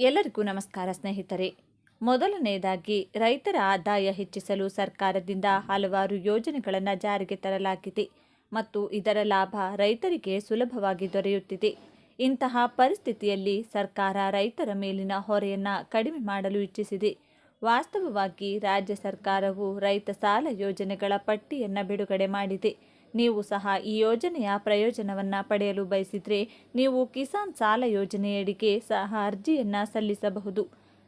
ಎಲ್ಲರಿಗೂ ನಮಸ್ಕಾರ, ಸ್ನೇಹಿತರೆ. ಮೊದಲನೆಯದಾಗಿ, ರೈತರ ಆದಾಯ ಹೆಚ್ಚಿಸಲು ಸರ್ಕಾರದಿಂದ ಹಲವಾರು ಯೋಜನೆಗಳನ್ನು ಜಾರಿಗೆ ತರಲಾಗಿದೆ ಮತ್ತು ಇದರ ಲಾಭ ರೈತರಿಗೆ ಸುಲಭವಾಗಿ ದೊರೆಯುತ್ತಿದೆ. ಇಂತಹ ಪರಿಸ್ಥಿತಿಯಲ್ಲಿ ಸರ್ಕಾರ ರೈತರ ಮೇಲಿನ ಹೊರೆಯನ್ನು ಕಡಿಮೆ ಮಾಡಲು ಇಚ್ಛಿಸಿದೆ. ವಾಸ್ತವವಾಗಿ ರಾಜ್ಯ ಸರ್ಕಾರವು ರೈತ ಸಾಲ ಯೋಜನೆಗಳ ಪಟ್ಟಿಯನ್ನು ಬಿಡುಗಡೆ ಮಾಡಿದೆ. ನೀವು ಸಹ ಈ ಯೋಜನೆಯ ಪ್ರಯೋಜನವನ್ನು ಪಡೆಯಲು ಬಯಸಿದರೆ ನೀವು ಕಿಸಾನ್ ಸಾಲ ಯೋಜನೆಯಡಿಗೆ ಸಹ ಅರ್ಜಿಯನ್ನು ಸಲ್ಲಿಸಬಹುದು.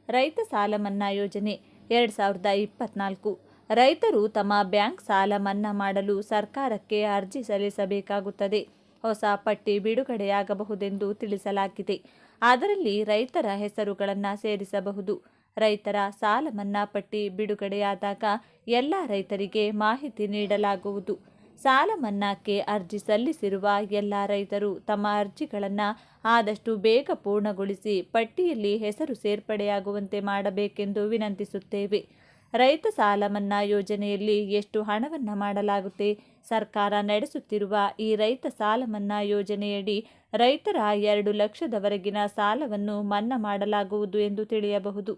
ರೈತ ಸಾಲ ಮನ್ನಾ ಯೋಜನೆ ಎರಡು ಸಾವಿರದ ಇಪ್ಪತ್ನಾಲ್ಕು. ರೈತರು ತಮ್ಮ ಬ್ಯಾಂಕ್ ಸಾಲ ಮನ್ನಾ ಮಾಡಲು ಸರ್ಕಾರಕ್ಕೆ ಅರ್ಜಿ ಸಲ್ಲಿಸಬೇಕಾಗುತ್ತದೆ. ಹೊಸ ಪಟ್ಟಿ ಬಿಡುಗಡೆಯಾಗಬಹುದೆಂದು ತಿಳಿಸಲಾಗಿದೆ. ಅದರಲ್ಲಿ ರೈತರ ಹೆಸರುಗಳನ್ನು ಸೇರಿಸಬಹುದು. ರೈತರ ಸಾಲ ಮನ್ನಾ ಪಟ್ಟಿ ಬಿಡುಗಡೆಯಾದಾಗ ಎಲ್ಲ ರೈತರಿಗೆ ಮಾಹಿತಿ ನೀಡಲಾಗುವುದು. ಸಾಲ ಮನ್ನಾಕ್ಕೆ ಅರ್ಜಿ ಸಲ್ಲಿಸಿರುವ ಎಲ್ಲ ರೈತರು ತಮ್ಮ ಅರ್ಜಿಗಳನ್ನು ಆದಷ್ಟು ಬೇಗ ಪೂರ್ಣಗೊಳಿಸಿ ಪಟ್ಟಿಯಲ್ಲಿ ಹೆಸರು ಸೇರ್ಪಡೆಯಾಗುವಂತೆ ಮಾಡಬೇಕೆಂದು ವಿನಂತಿಸುತ್ತೇವೆ. ರೈತ ಸಾಲ ಮನ್ನಾ ಯೋಜನೆಯಲ್ಲಿ ಎಷ್ಟು ಹಣವನ್ನು ಮಾಡಲಾಗುತ್ತೆ? ಸರ್ಕಾರ ನಡೆಸುತ್ತಿರುವ ಈ ರೈತ ಸಾಲ ಮನ್ನಾ ಯೋಜನೆಯಡಿ ರೈತರ ಎರಡು ಲಕ್ಷದವರೆಗಿನ ಸಾಲವನ್ನು ಮನ್ನಾ ಮಾಡಲಾಗುವುದು ಎಂದು ತಿಳಿಯಬಹುದು.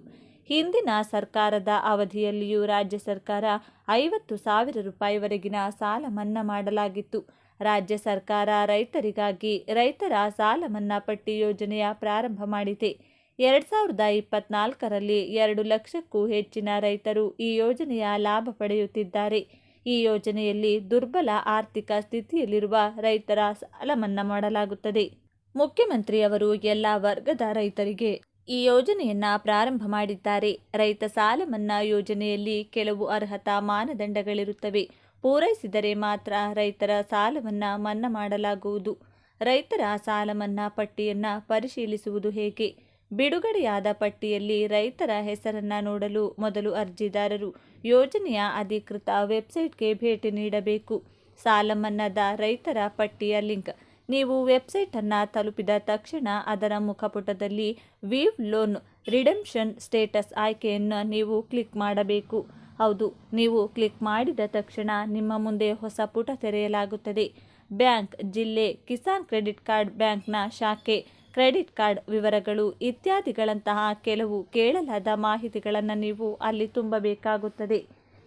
ಹಿಂದಿನ ಸರ್ಕಾರದ ಅವಧಿಯಲ್ಲಿಯೂ ರಾಜ್ಯ ಸರ್ಕಾರ ಐವತ್ತು ಸಾವಿರ ರೂಪಾಯಿವರೆಗಿನ ಸಾಲ ಮನ್ನಾ ಮಾಡಲಾಗಿತ್ತು. ರಾಜ್ಯ ಸರ್ಕಾರ ರೈತರಿಗಾಗಿ ರೈತರ ಸಾಲ ಮನ್ನಾ ಪಟ್ಟಿ ಯೋಜನೆಯ ಪ್ರಾರಂಭ ಮಾಡಿದೆ. ಎರಡು ಸಾವಿರದ ಇಪ್ಪತ್ನಾಲ್ಕರಲ್ಲಿ ಎರಡು ಲಕ್ಷಕ್ಕೂ ಹೆಚ್ಚಿನ ರೈತರು ಈ ಯೋಜನೆಯ ಲಾಭ ಪಡೆಯುತ್ತಿದ್ದಾರೆ. ಈ ಯೋಜನೆಯಲ್ಲಿ ದುರ್ಬಲ ಆರ್ಥಿಕ ಸ್ಥಿತಿಯಲ್ಲಿರುವ ರೈತರ ಸಾಲ ಮನ್ನಾ ಮಾಡಲಾಗುತ್ತದೆ. ಮುಖ್ಯಮಂತ್ರಿಯವರು ಎಲ್ಲ ವರ್ಗದ ರೈತರಿಗೆ ಈ ಯೋಜನೆಯನ್ನ ಪ್ರಾರಂಭ ಮಾಡಿದ್ದಾರೆ. ರೈತ ಸಾಲ ಮನ್ನಾ ಯೋಜನೆಯಲ್ಲಿ ಕೆಲವು ಅರ್ಹತಾ ಮಾನದಂಡಗಳಿರುತ್ತವೆ. ಪೂರೈಸಿದರೆ ಮಾತ್ರ ರೈತರ ಸಾಲವನ್ನು ಮನ್ನಾ ಮಾಡಲಾಗುವುದು. ರೈತರ ಸಾಲ ಮನ್ನಾ ಪಟ್ಟಿಯನ್ನು ಪರಿಶೀಲಿಸುವುದು ಹೇಗೆ? ಬಿಡುಗಡೆಯಾದ ಪಟ್ಟಿಯಲ್ಲಿ ರೈತರ ಹೆಸರನ್ನು ನೋಡಲು ಮೊದಲು ಅರ್ಜಿದಾರರು ಯೋಜನೆಯ ಅಧಿಕೃತ ವೆಬ್ಸೈಟ್ಗೆ ಭೇಟಿ ನೀಡಬೇಕು. ಸಾಲ ಮನ್ನಾದ ರೈತರ ಪಟ್ಟಿಯ ಲಿಂಕ್ ನೀವು ವೆಬ್ಸೈಟನ್ನು ತಲುಪಿದ ತಕ್ಷಣ ಅದರ ಮುಖಪುಟದಲ್ಲಿ ವೀವ್ ಲೋನ್ ರಿಡೆಂಪ್ಷನ್ ಸ್ಟೇಟಸ್ ಆಯ್ಕೆಯನ್ನು ನೀವು ಕ್ಲಿಕ್ ಮಾಡಬೇಕು. ಹೌದು, ನೀವು ಕ್ಲಿಕ್ ಮಾಡಿದ ತಕ್ಷಣ ನಿಮ್ಮ ಮುಂದೆ ಹೊಸ ಪುಟ ತೆರೆಯಲಾಗುತ್ತದೆ. ಬ್ಯಾಂಕ್, ಜಿಲ್ಲೆ, ಕಿಸಾನ್ ಕ್ರೆಡಿಟ್ ಕಾರ್ಡ್ ಬ್ಯಾಂಕ್ನ ಶಾಖೆ, ಕ್ರೆಡಿಟ್ ಕಾರ್ಡ್ ವಿವರಗಳು ಇತ್ಯಾದಿಗಳಂತಹ ಕೆಲವು ಕೇಳಲಾದ ಮಾಹಿತಿಗಳನ್ನು ನೀವು ಅಲ್ಲಿ ತುಂಬಬೇಕಾಗುತ್ತದೆ.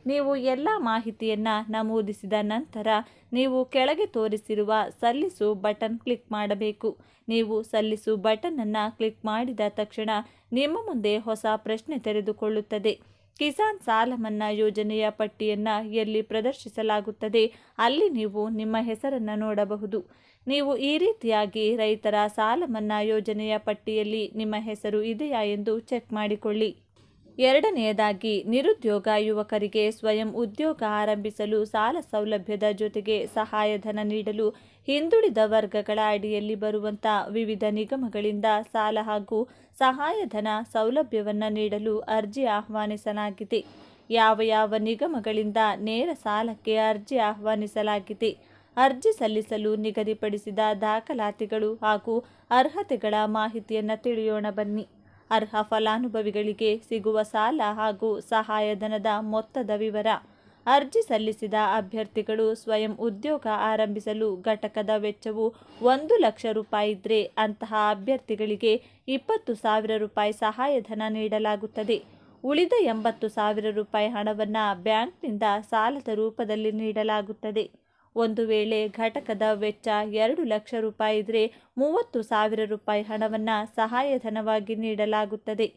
ನೀವು ಎಲ್ಲ ಮಾಹಿತಿಯನ್ನು ನಮೂದಿಸಿದ ನಂತರ ನೀವು ಕೆಳಗೆ ತೋರಿಸಿರುವ ಸಲ್ಲಿಸು ಬಟನ್ ಕ್ಲಿಕ್ ಮಾಡಬೇಕು. ನೀವು ಸಲ್ಲಿಸು ಬಟನನ್ನು ಕ್ಲಿಕ್ ಮಾಡಿದ ತಕ್ಷಣ ನಿಮ್ಮ ಮುಂದೆ ಹೊಸ ಪ್ರಶ್ನೆ ತೆರೆದುಕೊಳ್ಳುತ್ತದೆ. ಕಿಸಾನ್ ಸಾಲ ಮನ್ನಾ ಯೋಜನೆಯ ಪಟ್ಟಿಯನ್ನು ಎಲ್ಲಿ ಪ್ರದರ್ಶಿಸಲಾಗುತ್ತದೆ ಅಲ್ಲಿ ನೀವು ನಿಮ್ಮ ಹೆಸರನ್ನು ನೋಡಬಹುದು. ನೀವು ಈ ರೀತಿಯಾಗಿ ರೈತರ ಸಾಲ ಮನ್ನಾ ಯೋಜನೆಯ ಪಟ್ಟಿಯಲ್ಲಿ ನಿಮ್ಮ ಹೆಸರು ಇದೆಯಾ ಎಂದು ಚೆಕ್ ಮಾಡಿಕೊಳ್ಳಿ. ಎರಡನೆಯದಾಗಿ, ನಿರುದ್ಯೋಗ ಯುವಕರಿಗೆ ಸ್ವಯಂ ಉದ್ಯೋಗ ಆರಂಭಿಸಲು ಸಾಲ ಸೌಲಭ್ಯದ ಜೊತೆಗೆ ಸಹಾಯಧನ ನೀಡಲು ಹಿಂದುಳಿದ ವರ್ಗಗಳ ಅಡಿಯಲ್ಲಿ ಬರುವಂಥ ವಿವಿಧ ನಿಗಮಗಳಿಂದ ಸಾಲ ಹಾಗೂ ಸಹಾಯಧನ ಸೌಲಭ್ಯವನ್ನು ನೀಡಲು ಅರ್ಜಿ ಆಹ್ವಾನಿಸಲಾಗಿದೆ. ಯಾವ ಯಾವ ನಿಗಮಗಳಿಂದ ನೇರ ಸಾಲಕ್ಕೆ ಅರ್ಜಿ ಆಹ್ವಾನಿಸಲಾಗಿದೆ? ಅರ್ಜಿ ಸಲ್ಲಿಸಲು ನಿಗದಿಪಡಿಸಿದ ದಾಖಲಾತಿಗಳು ಹಾಗೂ ಅರ್ಹತೆಗಳ ಮಾಹಿತಿಯನ್ನು ತಿಳಿಯೋಣ ಬನ್ನಿ. ಅರ್ಹ ಫಲಾನುಭವಿಗಳಿಗೆ ಸಿಗುವ ಸಾಲ ಹಾಗೂ ಸಹಾಯಧನದ ಮೊತ್ತದ ವಿವರ. ಅರ್ಜಿ ಸಲ್ಲಿಸಿದ ಅಭ್ಯರ್ಥಿಗಳು ಸ್ವಯಂ ಉದ್ಯೋಗ ಆರಂಭಿಸಲು ಘಟಕದ ವೆಚ್ಚವು ಒಂದು ಲಕ್ಷ ರೂಪಾಯಿ ಇದ್ದರೆ ಅಂತಹ ಅಭ್ಯರ್ಥಿಗಳಿಗೆ ಇಪ್ಪತ್ತು ಸಾವಿರ ರೂಪಾಯಿ ಸಹಾಯಧನ ನೀಡಲಾಗುತ್ತದೆ. ಉಳಿದ ಎಂಬತ್ತು ಸಾವಿರ ರೂಪಾಯಿ ಹಣವನ್ನು ಬ್ಯಾಂಕ್ನಿಂದ ಸಾಲದ ರೂಪದಲ್ಲಿ ನೀಡಲಾಗುತ್ತದೆ. ಒಂದು ವೇಳೆ ಘಟಕದ ವೆಚ್ಚ ಎರಡು ಲಕ್ಷ ರೂಪಾಯಿ ಇದ್ರೆ ಮೂವತ್ತು ಸಾವಿರ ರೂಪಾಯಿ ಹಣವನ್ನು ಸಹಾಯಧನವಾಗಿ ನೀಡಲಾಗುತ್ತದೆ.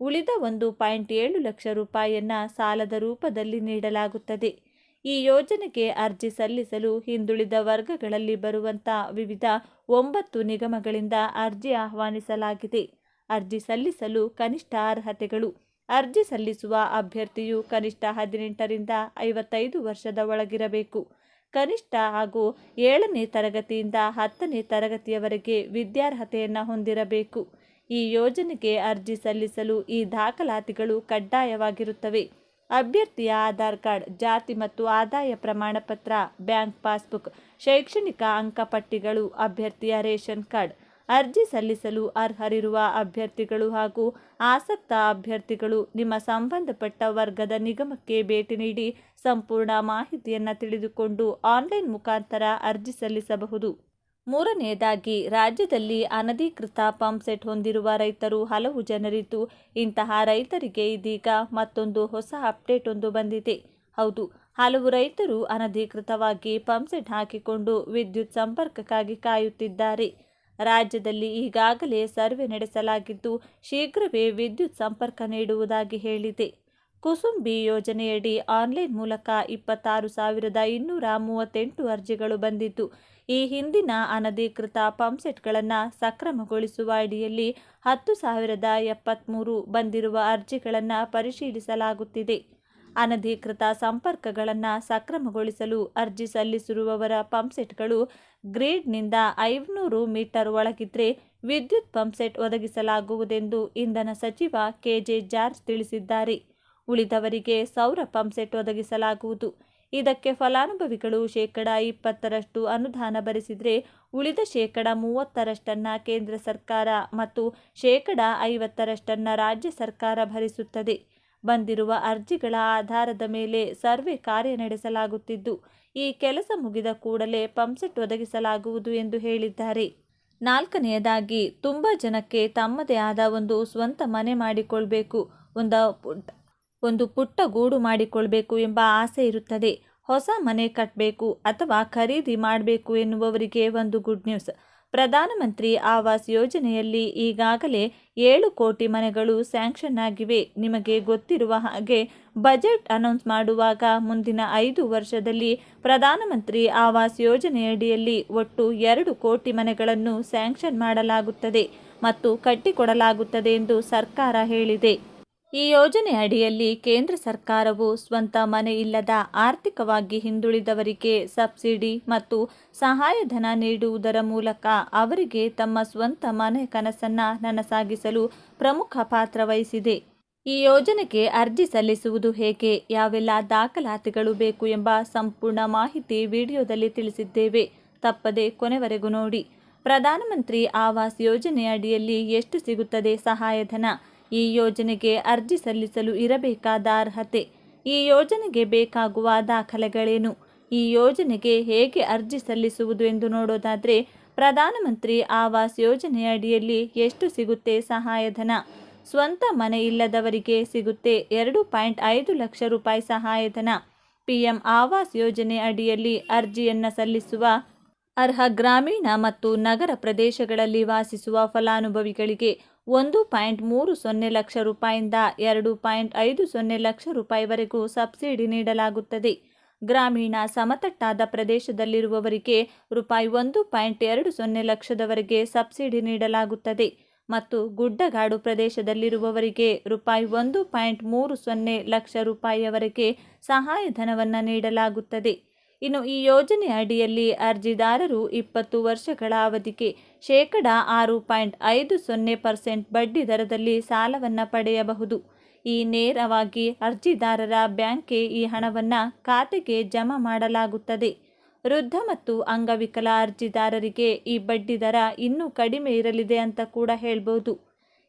ಉಳಿದ ಒಂದು ಪಾಯಿಂಟ್ ಏಳು ಲಕ್ಷ ರೂಪಾಯಿಯನ್ನು ಸಾಲದ ರೂಪದಲ್ಲಿ ನೀಡಲಾಗುತ್ತದೆ. ಈ ಯೋಜನೆಗೆ ಅರ್ಜಿ ಸಲ್ಲಿಸಲು ಹಿಂದುಳಿದ ವರ್ಗಗಳಲ್ಲಿ ಬರುವಂಥ ವಿವಿಧ ಒಂಬತ್ತು ನಿಗಮಗಳಿಂದ ಅರ್ಜಿ ಆಹ್ವಾನಿಸಲಾಗಿದೆ. ಅರ್ಜಿ ಸಲ್ಲಿಸಲು ಕನಿಷ್ಠ ಅರ್ಹತೆಗಳು. ಅರ್ಜಿ ಸಲ್ಲಿಸುವ ಅಭ್ಯರ್ಥಿಯು ಕನಿಷ್ಠ ಹದಿನೆಂಟರಿಂದ ಐವತ್ತೈದು ವರ್ಷದ ಒಳಗಿರಬೇಕು. ಕನಿಷ್ಠ ಹಾಗೂ ಏಳನೇ ತರಗತಿಯಿಂದ ಹತ್ತನೇ ತರಗತಿಯವರೆಗೆ ವಿದ್ಯಾರ್ಹತೆಯನ್ನು ಹೊಂದಿರಬೇಕು. ಈ ಯೋಜನೆಗೆ ಅರ್ಜಿ ಸಲ್ಲಿಸಲು ಈ ದಾಖಲಾತಿಗಳು ಕಡ್ಡಾಯವಾಗಿರುತ್ತವೆ. ಅಭ್ಯರ್ಥಿಯ ಆಧಾರ್ ಕಾರ್ಡ್, ಜಾತಿ ಮತ್ತು ಆದಾಯ ಪ್ರಮಾಣಪತ್ರ, ಬ್ಯಾಂಕ್ ಪಾಸ್ಬುಕ್, ಶೈಕ್ಷಣಿಕ ಅಂಕಪಟ್ಟಿಗಳು, ಅಭ್ಯರ್ಥಿಯ ರೇಷನ್ ಕಾರ್ಡ್ ಅರ್ಜಿ ಸಲ್ಲಿಸಲು ಅರ್ಹರಿರುವ ಅಭ್ಯರ್ಥಿಗಳು ಹಾಗೂ ಆಸಕ್ತ ಅಭ್ಯರ್ಥಿಗಳು ನಿಮ್ಮ ಸಂಬಂಧಪಟ್ಟ ವರ್ಗದ ನಿಗಮಕ್ಕೆ ಭೇಟಿ ನೀಡಿ ಸಂಪೂರ್ಣ ಮಾಹಿತಿಯನ್ನು ತಿಳಿದುಕೊಂಡು ಆನ್ಲೈನ್ ಮುಖಾಂತರ ಅರ್ಜಿ ಸಲ್ಲಿಸಬಹುದು. ಮೂರನೆಯದಾಗಿ ರಾಜ್ಯದಲ್ಲಿ ಅನಧಿಕೃತ ಪಂಪ್ಸೆಟ್ ಹೊಂದಿರುವ ರೈತರು ಹಲವು ಜನರಿದ್ದು, ಇಂತಹ ರೈತರಿಗೆ ಇದೀಗ ಮತ್ತೊಂದು ಹೊಸ ಅಪ್ಡೇಟ್ ಒಂದು ಬಂದಿದೆ. ಹೌದು, ಹಲವು ರೈತರು ಅನಧಿಕೃತವಾಗಿ ಪಂಪ್ಸೆಟ್ ಹಾಕಿಕೊಂಡು ವಿದ್ಯುತ್ ಸಂಪರ್ಕಕ್ಕಾಗಿ ಕಾಯುತ್ತಿದ್ದಾರೆ. ರಾಜ್ಯದಲ್ಲಿ ಈಗಾಗಲೇ ಸರ್ವೆ ನಡೆಸಲಾಗಿದ್ದು, ಶೀಘ್ರವೇ ವಿದ್ಯುತ್ ಸಂಪರ್ಕ ನೀಡುವುದಾಗಿ ಹೇಳಿದೆ. ಕುಸುಂಬಿ ಯೋಜನೆಯಡಿ ಆನ್ಲೈನ್ ಮೂಲಕ ಇಪ್ಪತ್ತಾರು ಸಾವಿರದ ಇನ್ನೂರ ಮೂವತ್ತೆಂಟು ಅರ್ಜಿಗಳು ಬಂದಿದ್ದು, ಈ ಹಿಂದಿನ ಅನಧಿಕೃತ ಪಂಪ್ಸೆಟ್ಗಳನ್ನು ಸಕ್ರಮಗೊಳಿಸುವ ಅಡಿಯಲ್ಲಿ ಹತ್ತು ಸಾವಿರದ ಎಪ್ಪತ್ತ್ಮೂರು ಬಂದಿರುವ ಅರ್ಜಿಗಳನ್ನು ಪರಿಶೀಲಿಸಲಾಗುತ್ತಿದೆ. ಅನಧಿಕೃತ ಸಂಪರ್ಕಗಳನ್ನು ಸಕ್ರಮಗೊಳಿಸಲು ಅರ್ಜಿ ಸಲ್ಲಿಸಿರುವವರ ಪಂಪ್ಸೆಟ್ಗಳು ಗ್ರೇಡ್ನಿಂದ ಐನೂರು ಮೀಟರ್ ಒಳಗಿದ್ರೆ ವಿದ್ಯುತ್ ಪಂಪ್ಸೆಟ್ ಒದಗಿಸಲಾಗುವುದೆಂದು ಇಂಧನ ಸಚಿವ ಕೆಜೆ ಜಾರ್ಜ್ ತಿಳಿಸಿದ್ದಾರೆ. ಉಳಿದವರಿಗೆ ಸೌರ ಪಂಪ್ಸೆಟ್ ಒದಗಿಸಲಾಗುವುದು. ಇದಕ್ಕೆ ಫಲಾನುಭವಿಗಳು ಶೇಕಡ ಇಪ್ಪತ್ತರಷ್ಟು ಅನುದಾನ ಭರಿಸಿದರೆ ಉಳಿದ ಶೇಕಡ ಮೂವತ್ತರಷ್ಟನ್ನು ಕೇಂದ್ರ ಸರ್ಕಾರ ಮತ್ತು ಶೇಕಡ ಐವತ್ತರಷ್ಟನ್ನು ರಾಜ್ಯ ಸರ್ಕಾರ ಭರಿಸುತ್ತದೆ. ಬಂದಿರುವ ಅರ್ಜಿಗಳ ಆಧಾರದ ಮೇಲೆ ಸರ್ವೆ ಕಾರ್ಯ ನಡೆಸಲಾಗುತ್ತಿದ್ದು, ಈ ಕೆಲಸ ಮುಗಿದ ಕೂಡಲೇ ಪಂಪ್ಸೆಟ್ ಒದಗಿಸಲಾಗುವುದು ಎಂದು ಹೇಳಿದ್ದಾರೆ. ನಾಲ್ಕನೆಯದಾಗಿ, ತುಂಬ ಜನಕ್ಕೆ ತಮ್ಮದೇ ಆದ ಒಂದು ಸ್ವಂತ ಮನೆ ಮಾಡಿಕೊಳ್ಬೇಕು, ಒಂದು ಪುಟ್ಟ ಒಂದು ಪುಟ್ಟ ಗೂಡು ಮಾಡಿಕೊಳ್ಬೇಕು ಎಂಬ ಆಸೆ ಇರುತ್ತದೆ. ಹೊಸ ಮನೆ ಕಟ್ಟಬೇಕು ಅಥವಾ ಖರೀದಿ ಮಾಡಬೇಕು ಎನ್ನುವವರಿಗೆ ಒಂದು ಗುಡ್ ನ್ಯೂಸ್. ಪ್ರಧಾನಮಂತ್ರಿ ಆವಾಸ್ ಯೋಜನೆಯಲ್ಲಿ ಈಗಾಗಲೇ ಏಳು ಕೋಟಿ ಮನೆಗಳು ಸ್ಯಾಂಕ್ಷನ್ ಆಗಿವೆ. ನಿಮಗೆ ಗೊತ್ತಿರುವ ಹಾಗೆ ಬಜೆಟ್ ಅನೌನ್ಸ್ ಮಾಡುವಾಗ ಮುಂದಿನ ಐದು ವರ್ಷದಲ್ಲಿ ಪ್ರಧಾನಮಂತ್ರಿ ಆವಾಸ್ ಯೋಜನೆಯಡಿಯಲ್ಲಿ ಒಟ್ಟು ಎರಡು ಕೋಟಿ ಮನೆಗಳನ್ನು ಸ್ಯಾಂಕ್ಷನ್ ಮಾಡಲಾಗುತ್ತದೆ ಮತ್ತು ಕಟ್ಟಿಕೊಡಲಾಗುತ್ತದೆ ಎಂದು ಸರ್ಕಾರ ಹೇಳಿದೆ. ಈ ಯೋಜನೆ ಅಡಿಯಲ್ಲಿ ಕೇಂದ್ರ ಸರ್ಕಾರವು ಸ್ವಂತ ಮನೆ ಇಲ್ಲದ ಆರ್ಥಿಕವಾಗಿ ಹಿಂದುಳಿದವರಿಗೆ ಸಬ್ಸಿಡಿ ಮತ್ತು ಸಹಾಯಧನ ನೀಡುವುದರ ಮೂಲಕ ಅವರಿಗೆ ತಮ್ಮ ಸ್ವಂತ ಮನೆ ಕನಸನ್ನು ನನಸಾಗಿಸಲು ಪ್ರಮುಖ ಪಾತ್ರ ವಹಿಸಿದೆ. ಈ ಯೋಜನೆಗೆ ಅರ್ಜಿ ಸಲ್ಲಿಸುವುದು ಹೇಗೆ, ಯಾವೆಲ್ಲ ದಾಖಲಾತಿಗಳು ಬೇಕು ಎಂಬ ಸಂಪೂರ್ಣ ಮಾಹಿತಿ ವಿಡಿಯೋದಲ್ಲಿ ತಿಳಿಸಿದ್ದೇವೆ. ತಪ್ಪದೆ ಕೊನೆವರೆಗೂ ನೋಡಿ. ಪ್ರಧಾನಮಂತ್ರಿ ಆವಾಸ್ ಯೋಜನೆ ಅಡಿಯಲ್ಲಿ ಎಷ್ಟು ಸಿಗುತ್ತದೆ ಸಹಾಯಧನ? ಈ ಯೋಜನೆಗೆ ಅರ್ಜಿ ಸಲ್ಲಿಸಲು ಇರಬೇಕಾದ ಅರ್ಹತೆ? ಈ ಯೋಜನೆಗೆ ಬೇಕಾಗುವ ದಾಖಲೆಗಳೇನು? ಈ ಯೋಜನೆಗೆ ಹೇಗೆ ಅರ್ಜಿ ಸಲ್ಲಿಸುವುದು ಎಂದು ನೋಡೋದಾದರೆ, ಪ್ರಧಾನಮಂತ್ರಿ ಆವಾಸ್ ಯೋಜನೆಯ ಅಡಿಯಲ್ಲಿ ಎಷ್ಟು ಸಿಗುತ್ತೆ ಸಹಾಯಧನ ಸ್ವಂತ ಮನೆ ಇಲ್ಲದವರಿಗೆ ಸಿಗುತ್ತೆ ಎರಡು ಪಾಯಿಂಟ್ ಐದು ಲಕ್ಷ ರೂಪಾಯಿ ಸಹಾಯಧನ ಪಿ ಎಂ ಆವಾಸ್ ಯೋಜನೆ ಅಡಿಯಲ್ಲಿ ಅರ್ಜಿಯನ್ನು ಸಲ್ಲಿಸುವ ಅರ್ಹ ಗ್ರಾಮೀಣ ಮತ್ತು ನಗರ ಪ್ರದೇಶಗಳಲ್ಲಿ ವಾಸಿಸುವ ಫಲಾನುಭವಿಗಳಿಗೆ ಒಂದು ಪಾಯಿಂಟ್ ಮೂರು ಸೊನ್ನೆ ಲಕ್ಷ ರೂಪಾಯಿಂದ ಎರಡು ಪಾಯಿಂಟ್ ಐದು ಸೊನ್ನೆ ಲಕ್ಷ ರೂಪಾಯಿವರೆಗೂ ಸಬ್ಸಿಡಿ ನೀಡಲಾಗುತ್ತದೆ. ಗ್ರಾಮೀಣ ಸಮತಟ್ಟಾದ ಪ್ರದೇಶದಲ್ಲಿರುವವರಿಗೆ ರೂಪಾಯಿ ಒಂದು ಪಾಯಿಂಟ್ ಎರಡು ಸೊನ್ನೆ ಲಕ್ಷದವರೆಗೆ ಸಬ್ಸಿಡಿ ನೀಡಲಾಗುತ್ತದೆ ಮತ್ತು ಗುಡ್ಡಗಾಡು ಪ್ರದೇಶದಲ್ಲಿರುವವರಿಗೆ ರೂಪಾಯಿ ಒಂದು ಪಾಯಿಂಟ್ ಮೂರು ಸೊನ್ನೆ ಲಕ್ಷ ರೂಪಾಯಿಯವರೆಗೆ ಸಹಾಯಧನವನ್ನು ನೀಡಲಾಗುತ್ತದೆ. ಇನ್ನು ಈ ಯೋಜನೆ ಅಡಿಯಲ್ಲಿ ಅರ್ಜಿದಾರರು ಇಪ್ಪತ್ತು ವರ್ಷಗಳ ಅವಧಿಗೆ ಶೇಕಡ ಆರು ಪಾಯಿಂಟ್ ಐದು ಸೊನ್ನೆ ಪರ್ಸೆಂಟ್ ಬಡ್ಡಿ ದರದಲ್ಲಿ ಸಾಲವನ್ನು ಪಡೆಯಬಹುದು. ಈ ನೇರವಾಗಿ ಅರ್ಜಿದಾರರ ಬ್ಯಾಂಕ್ಗೆ ಈ ಹಣವನ್ನು ಖಾತೆಗೆ ಜಮಾ ಮಾಡಲಾಗುತ್ತದೆ. ವೃದ್ಧ ಮತ್ತು ಅಂಗವಿಕಲ ಅರ್ಜಿದಾರರಿಗೆ ಈ ಬಡ್ಡಿ ದರ ಇನ್ನೂ ಕಡಿಮೆ ಇರಲಿದೆ ಅಂತ ಕೂಡ ಹೇಳ್ಬೋದು.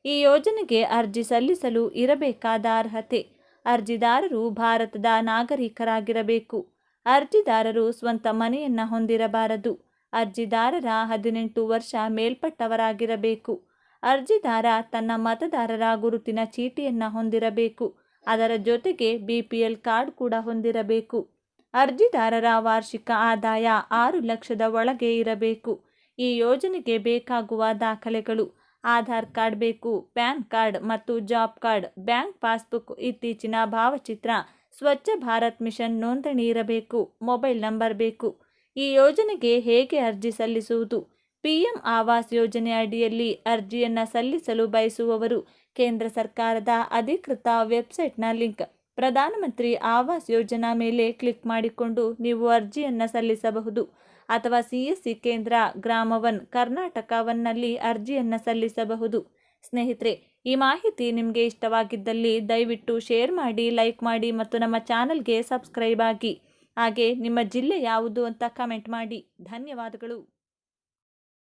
ಈ ಯೋಜನೆಗೆ ಅರ್ಜಿ ಸಲ್ಲಿಸಲು ಇರಬೇಕಾದ ಅರ್ಹತೆ? ಅರ್ಜಿದಾರರು ಭಾರತದ ನಾಗರಿಕರಾಗಿರಬೇಕು. ಅರ್ಜಿದಾರರು ಸ್ವಂತ ಮನೆಯನ್ನು ಹೊಂದಿರಬಾರದು. ಅರ್ಜಿದಾರರ ಹದಿನೆಂಟು ವರ್ಷ ಮೇಲ್ಪಟ್ಟವರಾಗಿರಬೇಕು. ಅರ್ಜಿದಾರ ತನ್ನ ಮತದಾರರ ಗುರುತಿನ ಚೀಟಿಯನ್ನು ಹೊಂದಿರಬೇಕು. ಅದರ ಜೊತೆಗೆ ಬಿ ಪಿ ಎಲ್ ಕಾರ್ಡ್ ಕೂಡ ಹೊಂದಿರಬೇಕು. ಅರ್ಜಿದಾರರ ವಾರ್ಷಿಕ ಆದಾಯ ಆರು ಲಕ್ಷದ ಒಳಗೆ ಇರಬೇಕು. ಈ ಯೋಜನೆಗೆ ಬೇಕಾಗುವ ದಾಖಲೆಗಳು, ಆಧಾರ್ ಕಾರ್ಡ್ ಬೇಕು, ಪ್ಯಾನ್ ಕಾರ್ಡ್ ಮತ್ತು ಜಾಬ್ ಕಾರ್ಡ್, ಬ್ಯಾಂಕ್ ಪಾಸ್ಬುಕ್ ಇತ್ತೀಚಿನ ಭಾವಚಿತ್ರ ಸ್ವಚ್ಛ ಭಾರತ್ ಮಿಷನ್ ನೋಂದಣಿ ಇರಬೇಕು, ಮೊಬೈಲ್ ನಂಬರ್ ಬೇಕು. ಈ ಯೋಜನೆಗೆ ಹೇಗೆ ಅರ್ಜಿ ಸಲ್ಲಿಸುವುದು? ಪಿಎಂ ಆವಾಸ್ ಯೋಜನೆ ಅಡಿಯಲ್ಲಿ ಅರ್ಜಿಯನ್ನು ಸಲ್ಲಿಸಲು ಬಯಸುವವರು ಕೇಂದ್ರ ಸರ್ಕಾರದ ಅಧಿಕೃತ ವೆಬ್ಸೈಟ್ನ ಲಿಂಕ್. ಪ್ರಧಾನಮಂತ್ರಿ ಆವಾಸ್ ಯೋಜನಾ ಮೇಲೆ ಕ್ಲಿಕ್ ಮಾಡಿಕೊಂಡು ನೀವು ಅರ್ಜಿಯನ್ನು ಸಲ್ಲಿಸಬಹುದು. ಅಥವಾ ಸಿ ಎಸ್ ಸಿ ಕೇಂದ್ರ ಗ್ರಾಮ ಒನ್ ಕರ್ನಾಟಕ ಒನ್ನಲ್ಲಿ ಅರ್ಜಿಯನ್ನು ಸಲ್ಲಿಸಬಹುದು. ಸ್ನೇಹಿತರೆ, ಈ ಮಾಹಿತಿ ನಿಮಗೆ ಇಷ್ಟವಾಗಿದ್ದಲ್ಲಿ ದಯವಿಟ್ಟು ಶೇರ್ ಮಾಡಿ, ಲೈಕ್ ಮಾಡಿ ಮತ್ತು ನಮ್ಮ ಚಾನಲ್ಗೆ ಸಬ್ಸ್ಕ್ರೈಬ್ ಆಗಿ. ಹಾಗೆ ನಿಮ್ಮ ಜಿಲ್ಲೆ ಯಾವುದು ಅಂತ ಕಮೆಂಟ್ ಮಾಡಿ. ಧನ್ಯವಾದಗಳು.